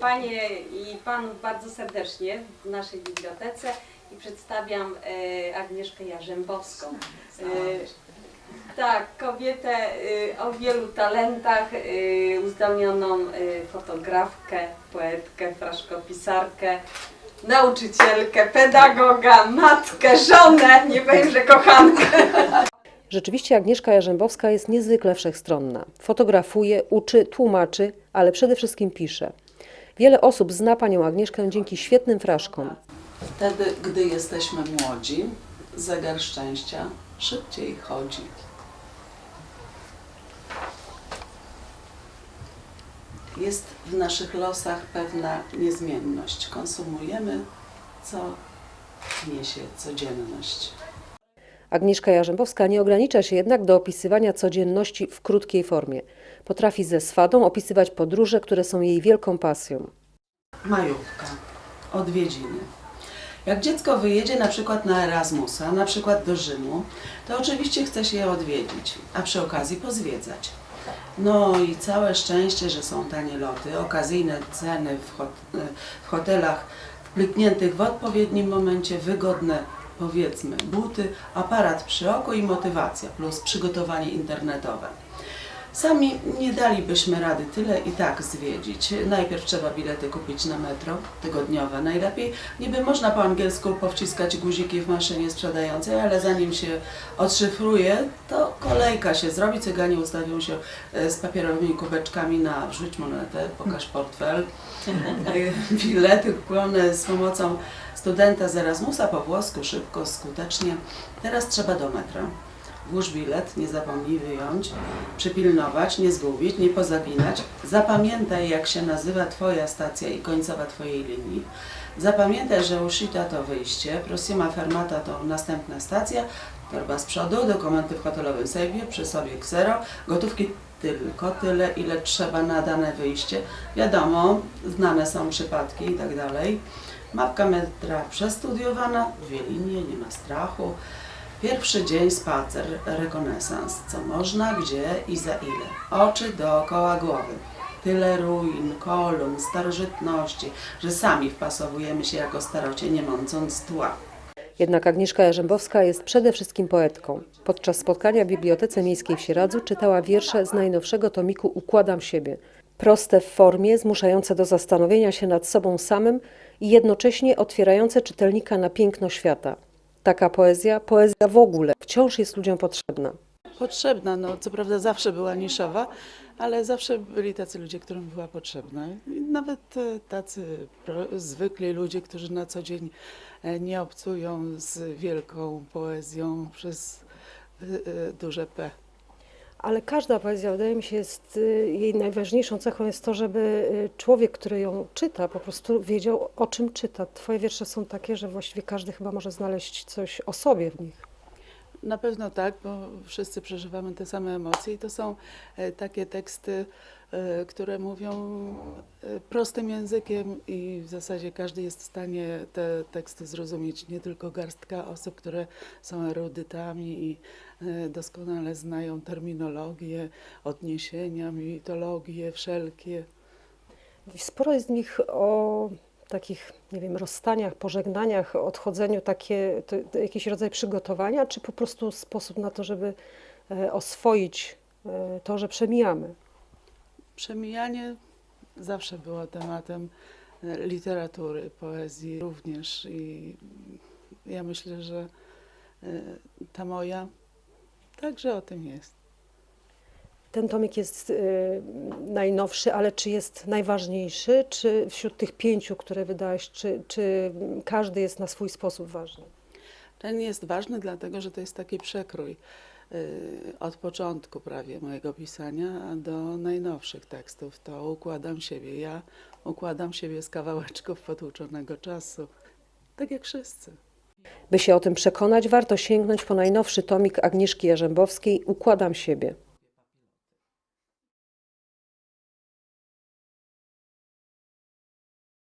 Panie i Panów bardzo serdecznie w naszej bibliotece i przedstawiam e, Agnieszkę Jarzębowską. E, tak, kobietę e, o wielu talentach, uzdolnioną fotografkę, poetkę, fraszkopisarkę, nauczycielkę, pedagoga, matkę, żonę, nie powiem, że kochankę. Rzeczywiście Agnieszka Jarzębowska jest niezwykle wszechstronna. Fotografuje, uczy, tłumaczy, ale przede wszystkim pisze. Wiele osób zna panią Agnieszkę dzięki świetnym fraszkom. Wtedy, gdy jesteśmy młodzi, zegar szczęścia szybciej chodzi. Jest w naszych losach pewna niezmienność. Konsumujemy, co niesie codzienność. Agnieszka Jarzębowska nie ogranicza się jednak do opisywania codzienności w krótkiej formie. Potrafi ze swadą opisywać podróże, które są jej wielką pasją. Majówka, odwiedziny. Jak dziecko wyjedzie na przykład na Erasmusa, na przykład do Rzymu, to oczywiście chce się je odwiedzić, a przy okazji pozwiedzać. No i całe szczęście, że są tanie loty, okazyjne ceny w, hot- w hotelach wklikniętych w odpowiednim momencie, wygodne powiedzmy buty, aparat przy oku i motywacja, plus przygotowanie internetowe. Sami nie dalibyśmy rady tyle i tak zwiedzić. Najpierw trzeba bilety kupić na metro, tygodniowe najlepiej. Niby można po angielsku powciskać guziki w maszynie sprzedającej, ale zanim się odszyfruje, to kolejka się zrobi. Cyganie ustawią się e, z papierowymi kubeczkami na wrzuć monetę, pokaż portfel. E, Bilety kupione z pomocą studenta z Erasmusa po włosku, szybko, skutecznie. Teraz trzeba do metra. Włóż bilet, nie zapomnij wyjąć, przypilnować, nie zgubić, nie pozaginać. Zapamiętaj, jak się nazywa Twoja stacja i końcowa Twojej linii. Zapamiętaj, że Ushita to wyjście, Prossima Fermata to następna stacja, torba z przodu, dokumenty w hotelowym sejwie, przy sobie ksero, gotówki tylko tyle, ile trzeba na dane wyjście. Wiadomo, znane są przypadki i tak dalej. Mapka metra przestudiowana, dwie linie, nie ma strachu. Pierwszy dzień spacer, rekonesans. Co można, gdzie i za ile. Oczy dookoła głowy. Tyle ruin, kolumn, starożytności, że sami wpasowujemy się jako starocie, nie mącąc tła. Jednak Agnieszka Jarzębowska jest przede wszystkim poetką. Podczas spotkania w Bibliotece Miejskiej w Sieradzu czytała wiersze z najnowszego tomiku Układam siebie. Proste w formie, zmuszające do zastanowienia się nad sobą samym i jednocześnie otwierające czytelnika na piękno świata. Taka poezja, poezja w ogóle, wciąż jest ludziom potrzebna. Potrzebna, no co prawda zawsze była niszowa, ale zawsze byli tacy ludzie, którym była potrzebna. Nawet e, tacy zwykli ludzie, którzy na co dzień e, nie obcują z wielką poezją przez e, duże P. Ale każda poezja, wydaje mi się, jest jej najważniejszą cechą jest to, żeby człowiek, który ją czyta, po prostu wiedział, o czym czyta. Twoje wiersze są takie, że właściwie każdy chyba może znaleźć coś o sobie w nich. Na pewno tak, bo wszyscy przeżywamy te same emocje i to są e, takie teksty, e, które mówią e, prostym językiem i w zasadzie każdy jest w stanie te teksty zrozumieć. Nie tylko garstka osób, które są erudytami i doskonale znają terminologię, odniesienia, mitologię wszelkie. Sporo jest w nich o takich, nie wiem, rozstaniach, pożegnaniach, odchodzeniu, takie, to, to jakiś rodzaj przygotowania, czy po prostu sposób na to, żeby e, oswoić e, to, że przemijamy. Przemijanie zawsze było tematem e, literatury, poezji również i ja myślę, że ta moja także o tym jest. Ten tomik jest y, najnowszy, ale czy jest najważniejszy? Czy wśród tych pięciu, które wydałeś, czy, czy każdy jest na swój sposób ważny? Ten jest ważny dlatego, że to jest taki przekrój y, od początku prawie mojego pisania do najnowszych tekstów. To układam siebie. Ja układam siebie z kawałeczków potłuczonego czasu, tak jak wszyscy. By się o tym przekonać, warto sięgnąć po najnowszy tomik Agnieszki Jarzębowskiej Układam siebie.